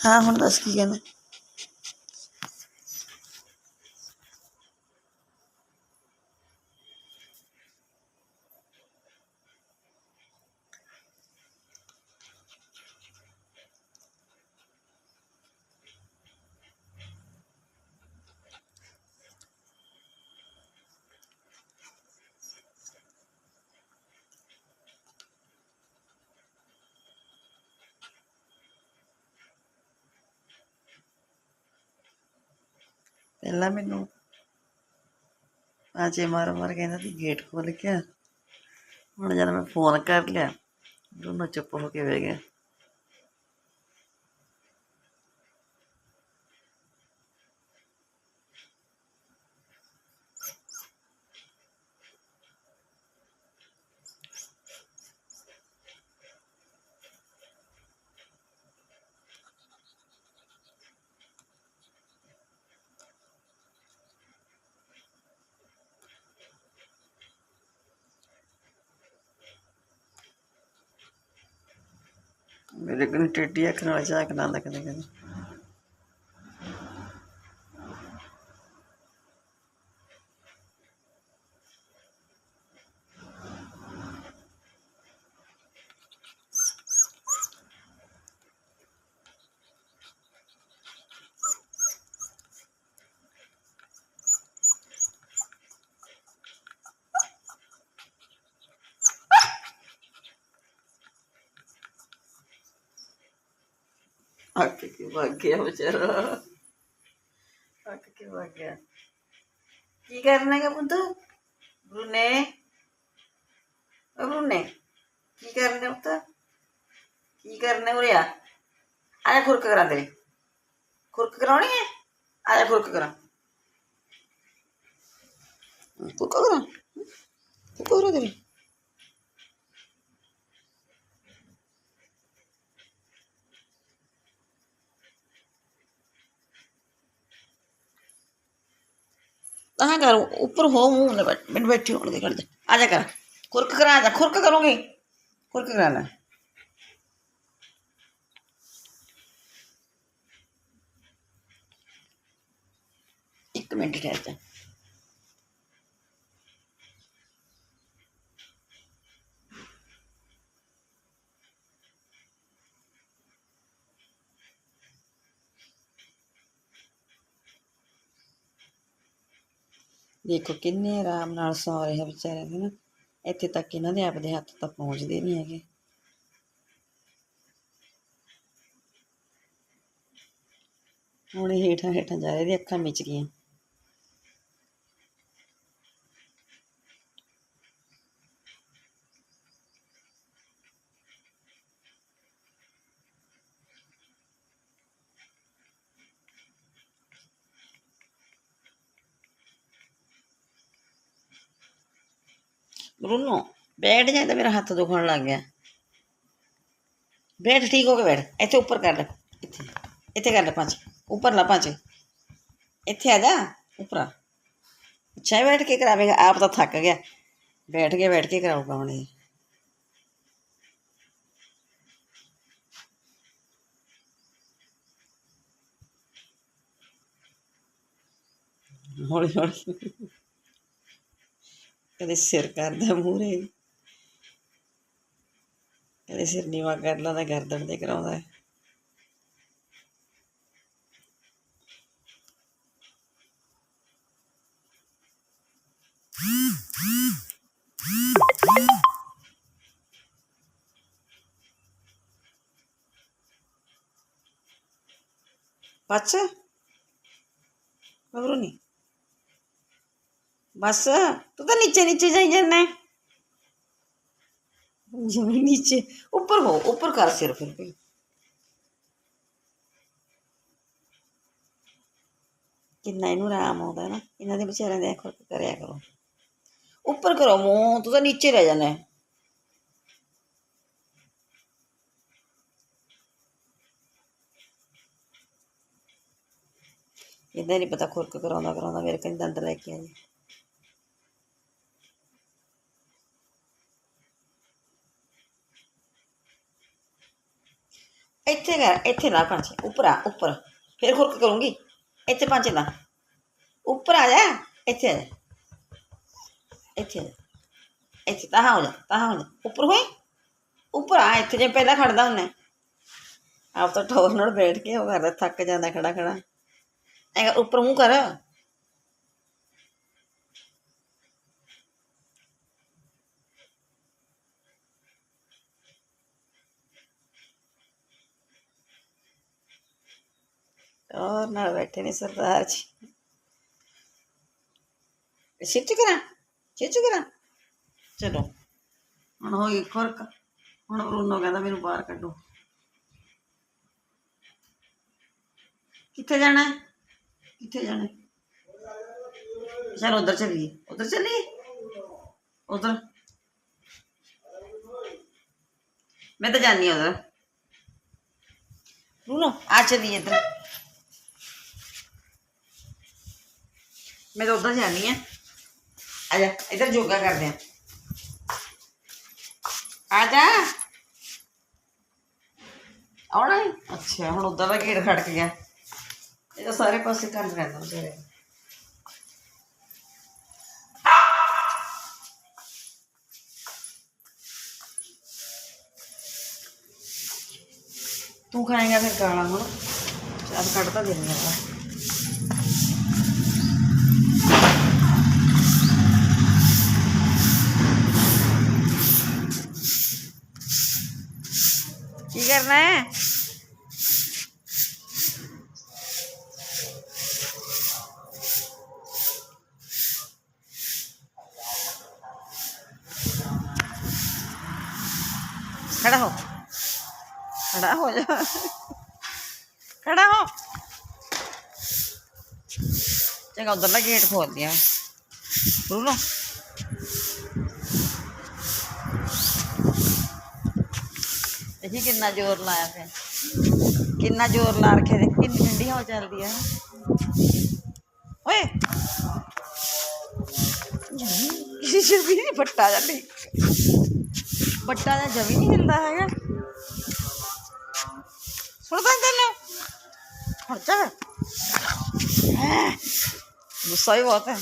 ਹਾਂ ਹੁਣ ਦੱਸ ਕੀ ਕਹਿੰਦਾ ਪਹਿਲਾਂ ਮੈਨੂੰ ਆਜੇ ਮਾਰ ਮਾਰ ਕਹਿੰਦਾ ਸੀ ਗੇਟ ਖੋਲ ਕੇ ਆ। ਹੁਣ ਜਦ ਮੈਂ ਫੋਨ ਕਰ ਲਿਆ ਦੋਨੋਂ ਚੁੱਪ ਹੋ ਕੇ ਬਹਿ ਗਏ ਮੇਰੇ ਕੋਲ ਟੇਡੀ ਅੱਖ ਨਾਲ ਝਾਕਦਾ ਹੁੰਦਾ ਕਦੇ ਕਦੇ ਅੱਕ ਕੇ ਵਗ ਗਿਆ ਵਿਚਾਰਾ ਅੱਕ ਕੇ ਵਗ ਗਿਆ ਕੀ ਕਰਨਾ ਹੈ ਪੁੱਤ ਬਰੂਨੇ ਓ ਬਰੂਨੇ ਕੀ ਕਰਨਾ ਪੁੱਤ ਕੀ ਕਰਨਾ ਉਰੇ ਆ ਆਇਆ ਖੁਰਕ ਕਰਾ ਦੇ ਖੁਰਕ ਕਰਾਉਣੀ ਹੈ ਆਇਆ ਖੁਰਕ कहाँ कर ऊपर हो मुँह बैठ बैठ होने कर दे आजा कर। खुरक करा, आ जा। खुरक करोगे? खुरक कराना एक मिनट ठहर जा। ਦੇਖੋ ਕਿੰਨੇ ਆਰਾਮ ਨਾਲ ਸੌ ਰਹੇ ਆ ਵਿਚਾਰੇ ਦੇ ਨਾ ਇੱਥੇ ਤੱਕ ਇਹਨਾਂ ਦੇ ਆਪਦੇ ਹੱਥ ਤੱਕ ਪਹੁੰਚਦੇ ਨਹੀਂ ਹੈਗੇ। ਹੁਣ ਹੇਠਾਂ ਹੇਠਾਂ ਜਾ ਰਹੇ ਦੀ ਅੱਖਾਂ ਮਿਚ ਗਈਆਂ। ਬਰੂਨੋ ਬੈਠ ਜਾ ਤਾਂ ਮੇਰਾ ਹੱਥ ਦੁਖਣ ਲੱਗ ਗਿਆ। ਬੈਠ, ਠੀਕ ਹੋ ਕੇ ਬੈਠ। ਇੱਥੇ ਉੱਪਰ ਕਰ ਲੈ। ਇੱਥੇ। ਇੱਥੇ ਕਰ ਲੈ ਪੰਜ। ਉੱਪਰ ਲਾ ਪੰਜ। ਇੱਥੇ ਆ ਜਾ। ਉੱਪਰ ਆ। ਅੱਛਾ ਹੀ ਬੈਠ ਕੇ ਕਰਾਵੇਗਾ। ਆਪ ਤਾਂ ਥੱਕ ਗਿਆ। ਬੈਠ ਕੇ ਬੈਠ ਕੇ ਕਰਾਊਗਾ ਹੁਣ ਹੌਲੀ ਹੌਲੀ। ਕਦੇ ਸਿਰ ਕਰਦਾ ਮੂਹਰੇ। ਕਦੇ ਸਿਰ ਨੀਵਾ ਕਰ ਲਾਂਦਾ, ਗਰਦਨ ਤੇ ਕਰਾਉਂਦਾ। ਹੈ। ਬਸ ਬਬਰੂ ਬਸ, ਤੂੰ ਤਾਂ ਨੀਚੇ ਨੀਚੇ ਜਾਈ ਜਾਂਦਾ ਹੈ। ਨੀਚੇ, ਉੱਪਰ ਹੋ, ਉੱਪਰ ਕਰ ਸਿਰ ਫਿਰ ਵੀ। ਕਿੰਨਾ ਇਹਨੂੰ ਆਰਾਮ ਆਉਂਦਾ ਨਾ, ਇਹਨਾਂ ਦੇ ਵਿਚਾਰਿਆਂ ਦੇ ਖੁਰਕ ਕਰਿਆ ਕਰੋ। ਉੱਪਰ ਕਰੋ ਮੂੰਹ, ਤੂੰ ਤਾਂ ਨੀਚੇ ਰਹਿ ਜਾਂਦਾ ਇਹਦਾ ਨਹੀਂ ਪਤਾ ਖੁਰਕ ਕਰਾਉਂਦਾ ਕਰਾਉਂਦਾ ਮੇਰੇ ਕੰਨ ਦੰਦ ਲੈ ਕੇ ਆ ਜੀ। ਇੱਥੇ ਕਰ, ਇੱਥੇ ਲਾ ਪੰਜ ਉੱਪਰ ਆ, ਉੱਪਰ। ਫਿਰ ਖੁਰਕ ਕਰੂੰਗੀ। ਇੱਥੇ ਪੰਜ ਲਾ। ਉੱਪਰ ਆ ਜਾ, ਇੱਥੇ ਆ ਜਾ। ਇੱਥੇ ਆ ਜਾ। ਇੱਥੇ ਤਾਂ ਹੋ ਜਾ ਤਾਂ ਹੋ ਜਾ। ਉੱਪਰ ਹੋਈ? ਉੱਪਰ ਆ, ਇੱਥੇ ਜੇ ਪਹਿਲਾਂ ਖੜਦਾ ਹੁੰਨੇ ਆਪ ਤਾਂ ਠੋਰ ਨਾਲ ਬੈਠ ਕੇ ਉਹ ਕਰਦਾ, ਥੱਕ ਜਾਂਦਾ ਖੜਾ ਖੜਾ ਐ ਉੱਪਰ ਮੂੰਹ ਕਰ। ਔਰ ਨਾਲ ਬੈਠੇ ਨੇ ਸਰਦਾਰ ਜੀ ਸਿੱਟ ਕਰਾਂ ਸਿੱਟ ਕਰਾਂ ਚਲੋ, ਹੁਣ ਹੋ ਗਈ ਖੁਰਕ। ਹੁਣ ਬਰੂਨੋ ਕਹਿੰਦਾ ਮੈਨੂੰ ਬਾਹਰ ਕੱਢੋ। ਕਿੱਥੇ ਜਾਣਾ? ਹੈ ਕਿੱਥੇ ਜਾਣਾ? ਹੈ ਚਲ ਉਧਰ ਚਲੀਏ। ਉਧਰ ਚੱਲੀਏ? ਉਧਰ। ਮੈਂ ਤਾਂ ਜਾਣੀ ਉਧਰ। ਬਰੂਨੋ ਆ ਚੱਲੀਏ ਇੱਧਰ। ਮੈਂ ਤਾਂ ਉਧਰ ਜਾਣੀ ਹੈ। ਆ ਜਾ, ਇੱਧਰ ਯੋਗਾ ਕਰਦੇ ਆ ਆ ਜਾ। ਆਉਣਾ ਹੈ? ਅੱਛਾ, ਹੁਣ ਉਧਰ ਦਾ ਗੇਟ ਖੜਕ ਗਿਆ। ਇਹ ਤਾਂ ਸਾਰੇ ਪਾਸੇ ਕੰਮ ਰਹਿੰਦਾ ਵਿਚਾਰੇ ਤੂੰ ਖਾਏਗਾ ਫਿਰ ਗਾਲਾਂ ਹੁਣ। ਚੱਲ ਕੱਢ ਤਾਂ ਦੇਣੀ ਆ చీకరనా खड़ा हो खड़ा हो जा खड़ा हो चंगा उधरला गेट खोल दिया बोलो जी कि ज़ोर लाया फिर। कि ज़ोर ला रखे देखिए कितनी ठंडी हवा चल रही है। जमी नहीं, बट्टा है सुनता हाँ। गुस्सा ही बहुत है।